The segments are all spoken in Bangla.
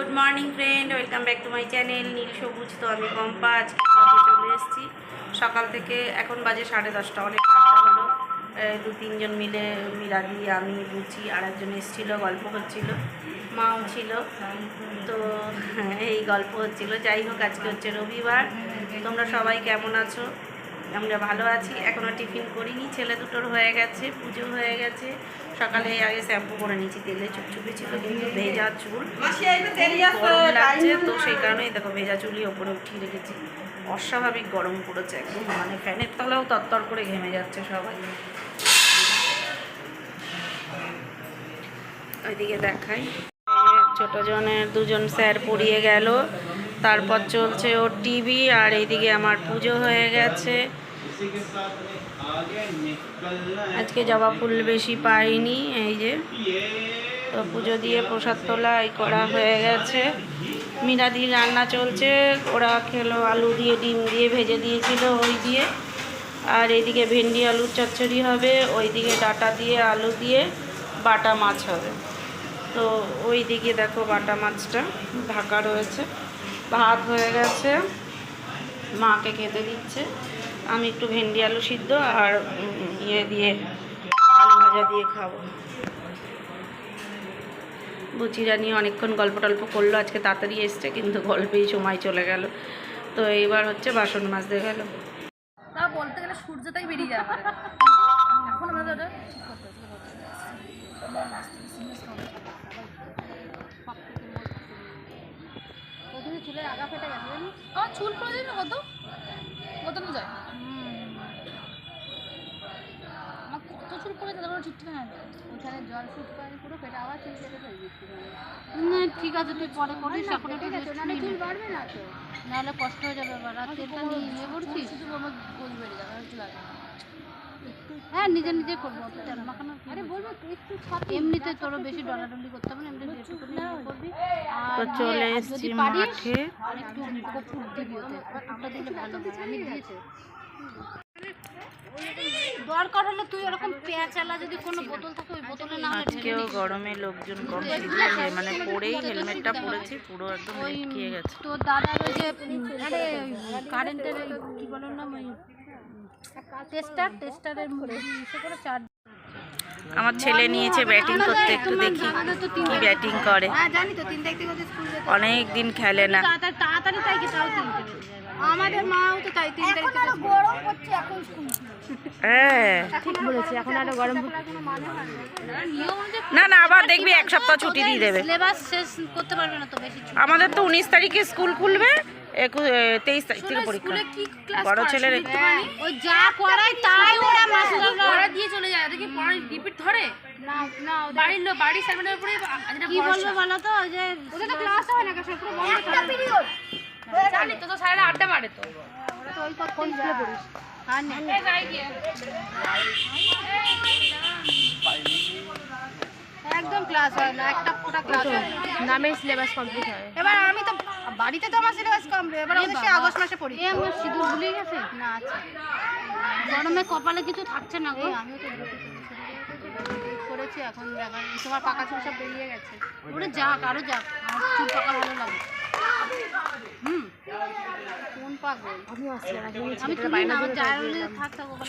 Good morning friend welcome back to my channel নীল সবুজ তো আমি পম্পা আজকে চলে এসেছি। সকাল থেকে এখন বাজে সাড়ে দশটা, অনেক আটটা হলো। দু তিনজন মিলে মিরাদি আমি, বুচি আর একজন এসেছিল, গল্প হচ্ছিল মাও ছিল। তো এই গল্প হচ্ছিল। যাই হোক, আজকে হচ্ছে রবিবার। তোমরা সবাই কেমন আছো? আমরা ভালো আছি এখনও টিফিন করিনি ছেলে দুটোর হয়ে গেছে পুজো হয়ে গেছে। সকালে আগে শ্যাম্পু করে নিয়েছি তেলে চুপচুপি ছিল কিন্তু ভেজা চুল। লাগছে তো সেই কারণেই দেখো ভেজা চুলই ওপরে উঠিয়ে রেখেছি। অস্বাভাবিক গরম পড়েছে একদম মানে ফ্যানের তলাও তত্তর করে ঘেমে যাচ্ছে সবাই। ওইদিকে দেখাই। ছোট জনের দুজন স্যার পড়িয়ে গেল তারপর চলছে ওর টিভি আর এইদিকে আমার পুজো হয়ে গেছে। আজকে জবা ফুল বেশি পাইনি এই যে। তো পুজো দিয়ে প্রসাদ তোলা এই করা হয়ে গেছে। মিনাদি রান্না চলছে ওরা খেলো আলু দিয়ে ডিম দিয়ে ভেজে দিয়েছিল ওই দিয়ে। আর এইদিকে ভেন্ডি আলুর চচ্চড়ি হবে ওইদিকে ডাটা দিয়ে আলু দিয়ে বাটা মাছ হবে। তো ওই দিকে দেখো বাটা মাছটা ঢাকা রয়েছে। ভাত হয়ে গেছে মাকে খেতে দিচ্ছে। আমি একটু ভেন্ডি আলু সিদ্ধ আর ইয়ে দিয়ে আলু ভাজা দিয়ে খাব। বুচিরা নিয়ে অনেকক্ষণ গল্প টল্প করল, আজকে তাড়াতাড়ি এসছে, কিন্তু গল্পেই সময় চলে গেল। তো এইবার হচ্ছে বাসন মাজতে গেল। তা বলতে গেলে সূর্যটাই বেরিয়ে যাবে এখন আমাদের ওটা চুলের আগা ফেটে গেছে, জানিস? চুল পড়ে যায় না কত কত যায় আমার কত জল করে পুরো পেটে আবার চুল কেটে ফেলবি না ঠিক আছে তুই পরে করিস এখন একটু রেস্ট নিবি চুল বাড়বে না তো। নাহলে কষ্ট হয়ে যাবে এবার তেলটা নিয়ে নিয়ে পড়ছিস? শুধু আমার গোল বেড়ে যাবে আর চুল হ্যাঁ নিজে নিজে করব তেল মাখানো আরে বলব একটু এমনিতে তোরও বেশি ডলাডলি করতে হবে না এমনি যেটুকু করবি। আর তো চলে এসেছি মাঠে। আর একটু দিবি ওতে কপুরটা দিলে ভালো আমি দিয়েছি। দরকার হলে তুই ওরকম পেঁচালা যদি কোনো বোতল থাকে ওই বোতলে না আজকেও গরমে লোকজন কম মানে পরেই হেলমেটটা পরেছি পুরো একদম গেছে। তোর দাদার ওই যে আরে কারেন্টের কি বলো না ওই টেস্টার টেস্টারের ইসে করে চার আমার ছেলে নিয়েছে ব্যাটিং করতে একটু দেখি কি ব্যাটিং করে। হ্যাঁ তো অনেক দিন খেলে না। তাড়াতাড়ি তাই কি তাও আমাদের মাও তো তাই তিন তারিখ থেকে গরম এখন স্কুল হ্যাঁ। ঠিক বলেছি এখন আরও গরম কোনো মানে হয় না। না না আবার দেখবি এক সপ্তাহ ছুটি দিয়ে দেবে। সিলেবাস শেষ করতে পারবে না তো বেশি ছুটি। আমাদের তো উনিশ তারিখে স্কুল খুলবে তেইশ তারিখ থেকে পরীক্ষা। স্কুলে কি ক্লাস বড় ছেলের ওই যা করায় তাই ওরা মাস্টাররা পড়া দিয়ে চলে যায়। ওদেরকে পড়া রিপিট ধরে? না না বাড়ির লোক বাড়ির সামনের উপরে কি বলব বলো তো যে ওদের তো ক্লাস হয় না সব পুরো বন্ধ একটা পিরিয়ড জানি তো তো আড্ডা মারে তো তো। ওই কোন স্কুলে পড়িস আর নেই যাই গিয়ে একদম ক্লাস হয় না একটা পুরো ক্লাস হয় নামে সিলেবাস কমপ্লিট হয়। এবার আমি তো বাড়িতে তো আমার সিলেবাস কমপ্লিট এবার সে আগস্ট মাসে পড়ি। এ আমার সিঁদুর ভুলে গেছে? না আছে গরমে কপালে কিছু থাকছে না গো। আমিও তো করেছি এখন দেখা তোমার পাকা চুল সব বেরিয়ে গেছে। ওরে যাক আরও যাক। আমার চুল পাকা ভালো লাগে।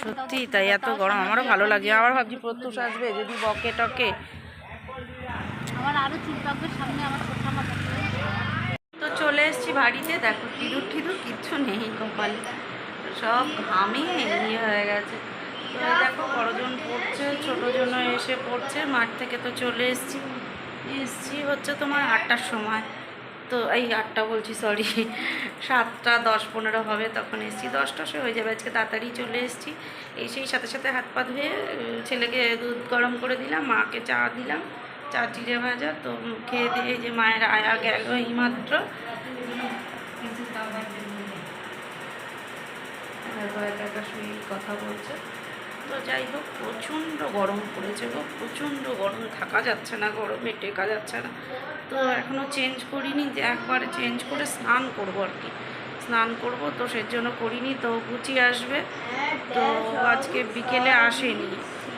সত্যি তাই এত গরম আমারও ভালো লাগে। আবার ভাবছি প্রত্যুষ আসবে যদি বকে টকে। আমার আরও চুল পাকবে সামনে আমার তো চলে এসেছি বাড়িতে দেখো টিদুর টিদুর কিচ্ছু নেই কপালে। সব ঘামে ইয়ে হয়ে গেছে। তো দেখো বড়জন পড়ছে ছোটোজনও এসে পড়ছে। মাঠ থেকে তো চলে এসেছি। এসেছি হচ্ছে তোমার আটটার সময়। তো এই আটটা বলছি সরি সাতটা, দশ, পনেরো হবে তখন এসেছি। দশটা সে হয়ে যাবে আজকে, তাড়াতাড়ি চলে এসেছি। এসেই সাথে সাথে হাত পা ধুয়ে ছেলেকে দুধ গরম করে দিলাম, মাকে চা দিলাম। চা চিড়ে ভাজা, তো খেয়ে দিয়ে যে মায়ের আয়া গেল এই মাত্র শুয়ে কথা বলছে। যাই হোক প্রচণ্ড গরম পড়েছে গো প্রচণ্ড গরম। থাকা যাচ্ছে না গরমে টেকা যাচ্ছে না। তো এখনও চেঞ্জ করিনি যে একবার চেঞ্জ করে স্নান করব আর কি। স্নান করব তো সেজন্য করিনি তো গুচি আসবে। তো আজকে বিকেলে আসেনি।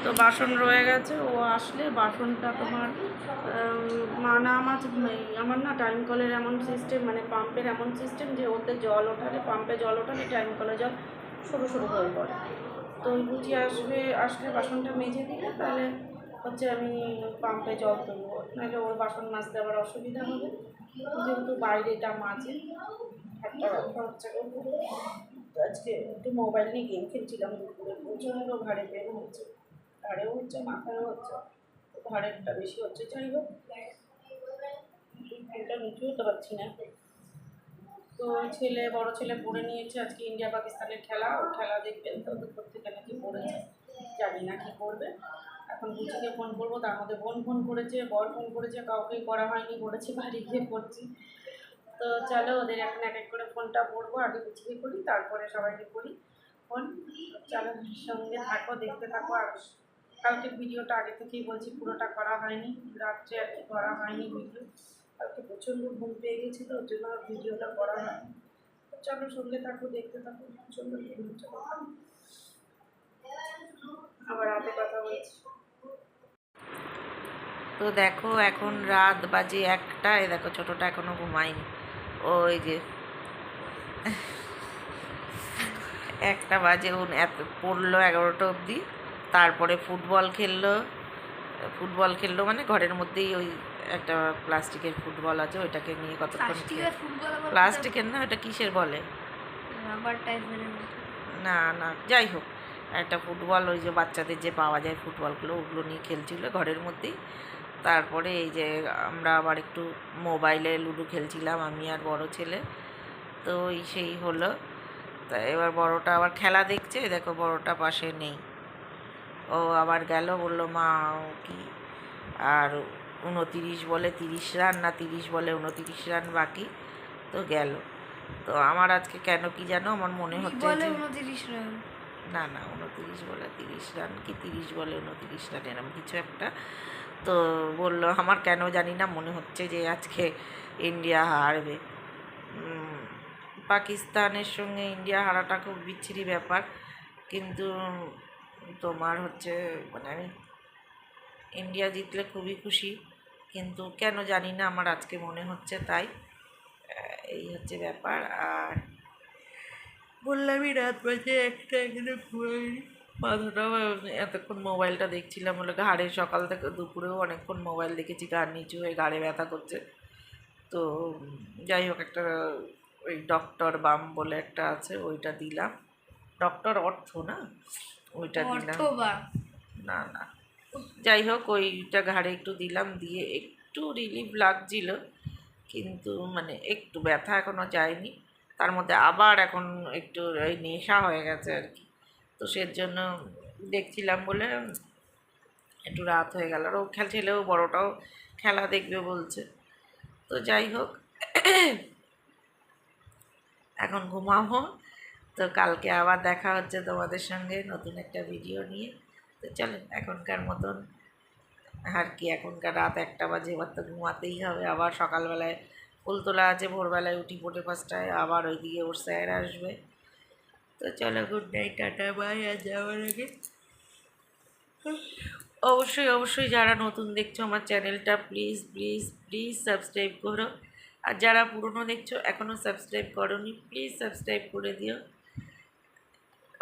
তো বাসন রয়ে গেছে ও আসলে বাসনটা তোমার উম, মা না আমার আমার না টাইম কলের এমন সিস্টেম মানে পাম্পের এমন সিস্টেম যে ওতে জল ওঠালে পাম্পে জল ওঠালে টাইম কলে জল সরু সরু হয়ে পড়ে। তো ওই বুঝি আসবে, আসলে বাসনটা মেজে দিলে তাহলে হচ্ছে আমি পাম্পে জল তুলবো নাহলে ওর বাসন মাজতে আবার অসুবিধা হবে। যেহেতু বাইরেটা মাঝে একটা হচ্ছে তো আজকে একটু মোবাইল নিয়ে গেম খেলছিলাম দুপুরে, প্রচণ্ড ঘাড়ে পেন হচ্ছে। ঘাড়েও হচ্ছে, মাথায়ও হচ্ছে। ঘাড়েরটা বেশি হচ্ছে, যাই হোক। ফোনটা নিচু হতে পারছি না। তো ছেলে, বড় ছেলে পড়ে নিয়েছে, আজকে ইন্ডিয়া পাকিস্তানের খেলা ও খেলা দেখবেন তো দুপুর থেকে নাকি পড়েছে। জানি না কি করবে। এখন বুঝিকে ফোন করব, তার মধ্যে বোন ফোন করেছে, বর ফোন করেছে, কাউকেই করা হয়নি, বলেছে বাড়ি গিয়ে করছি তো চলো ওদের এখন এক এক করে ফোনটা পড়ব, আগে বুঝিয়ে করি, তারপরে সবাইকে করি ফোন। চলো সঙ্গে থাকো, দেখতে থাকো। আর কালকে ভিডিওটা আগে থেকেই বলছি, পুরোটা করা হয়নি, রাত্রে আর কি করা হয়নি ভিডিও। কালকে প্রচণ্ড ঘুম পেয়ে গেছিল ওর জন্য ভিডিওটা করা হয়নি তো চলো সঙ্গে থাকো দেখতে থাকো প্রচণ্ড ঘুম আবার রাতে কথা বলছি। তো দেখো, এখন রাত বাজে একটা এ দেখো ছোটটা এখনও ঘুমায়নি। ওই যে একটা বাজে, উন এত পড়ল এগারোটা অবধি, তারপরে ফুটবল খেললো। ফুটবল খেললো মানে ঘরের মধ্যেই ওই একটা প্লাস্টিকের ফুটবল আছে ওইটাকে নিয়ে কতক্ষণ প্লাস্টিকের না ওটা কিসের বলে? না না যাই হোক একটা ফুটবল ওই যে বাচ্চাদের যে পাওয়া যায় ফুটবলগুলো ওগুলো নিয়ে খেলছিল ঘরের মধ্যেই। তারপরে এই যে আমরা আবার একটু মোবাইলে লুডো খেলছিলাম আমি আর বড় ছেলে। তো ওই সেই হলো। তা এবার বড়টা আবার খেলা দেখছে দেখো বড়টা পাশে নেই। ও আবার গেল বলল মা ও কি? আর উনতিরিশ বলে তিরিশ রান না তিরিশ বলে উনতিরিশ রান বাকি তো গেল। তো আমার আজকে কেন কি জানো? আমার মনে হচ্ছে রান। না না উনতিরিশ বলে তিরিশ রান কি তিরিশ বলে উনতিরিশ রান এরকম কিছু একটা। তো বলল আমার কেন জানি না মনে হচ্ছে যে আজকে ইন্ডিয়া হারবে। পাকিস্তানের সঙ্গে ইন্ডিয়া হারাটা খুব বিচ্ছিরি ব্যাপার কিন্তু তোমার হচ্ছে মানে আমি ইন্ডিয়া জিতলে খুবই খুশি। কিন্তু কেন জানি না আমার আজকে মনে হচ্ছে তাই। এই হচ্ছে ব্যাপার। আর বললামই রাত বাজে একটা এখানে ঘুমাইনি মাথাটাও এতক্ষণ মোবাইলটা দেখছিলাম। হলো ঘাড়ে সকাল থেকে দুপুরেও অনেকক্ষণ মোবাইল দেখেছি ঘাড় নিচু হয়ে ঘাড়ে ব্যথা করছে। তো যাই হোক একটা ওই ডক্টর বাম বলে একটা আছে ওইটা দিলাম। ডক্টর অর্থ না? ওইটা দিলাম। না না। যাই হোক, ওইটা ঘাড়ে একটু দিলাম, দিয়ে একটু রিলিফ লাগছিল, কিন্তু মানে একটু ব্যথা এখনও যায়নি। তার মধ্যে আবার এখন একটু ওই নেশা হয়ে গেছে আর কি। তো সের জন্য দেখছিলাম বলে একটু রাত হয়ে গেল। আর ও খেল, ছেলেও বড়টাও খেলা দেখবে বলছে। তো যাই হোক, এখন ঘুমাবো। তো কালকে আবার দেখা হচ্ছে তোমাদের সঙ্গে নতুন একটা ভিডিও নিয়ে। তো চলো এখনকার মতন আর কি, এখনকার রাত একটা বাজে, এবার তো ঘুমাতেই হবে। আবার সকালবেলায় ফুল তোলা আছে, ভোরবেলায় উঠি পড়ে পাঁচটায়, আবার ওইদিকে ওর স্যার আসবে। তো চলো গুড নাইট টাটা বাই আর যাওয়ার আগে। অবশ্যই অবশ্যই যারা নতুন দেখছ আমার চ্যানেলটা প্লিজ প্লিজ প্লিজ সাবস্ক্রাইব করো। আর যারা পুরনো দেখছ, এখনও সাবস্ক্রাইব করোনি প্লিজ সাবস্ক্রাইব করে দিও।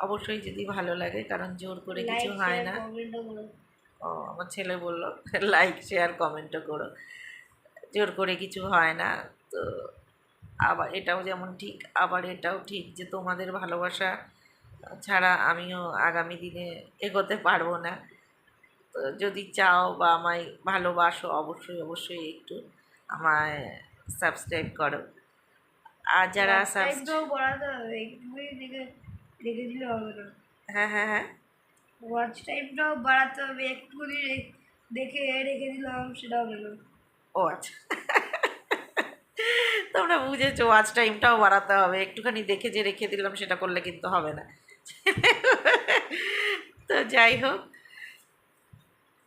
অবশ্যই যদি ভালো লাগে কারণ জোর করে কিছু হয় না। ও আমার ছেলে বলল লাইক শেয়ার কমেন্টও করো। জোর করে কিছু হয় না তো আবার এটাও যেমন ঠিক আবার এটাও ঠিক যে তোমাদের ভালোবাসা ছাড়া আমিও আগামী দিনে এগোতে পারব না। তো যদি চাও বা আমায় ভালোবাসো অবশ্যই অবশ্যই একটু আমায় সাবস্ক্রাইব করো। আর যারা সাবস্ক্রাইব না হ্যাঁ হ্যাঁ হ্যাঁ। ওয়াচ টাইমটাও বাড়াতে হবে একটুখানি দেখে রেখে দিলাম সেটা হবে না ও আচ্ছা তোমরা বুঝেছ ওয়াচ টাইমটাও বাড়াতে হবে একটুখানি দেখে যে রেখে দিলাম সেটা করলে কিন্তু হবে না। তো যাই হোক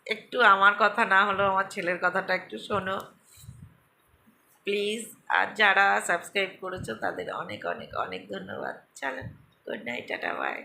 একটু আমার কথা না হলেও আমার ছেলের কথাটা একটু শোনো। প্লিজ আর যারা সাবস্ক্রাইব করেছ তাদের অনেক অনেক অনেক ধন্যবাদ। চলো। Good night tata by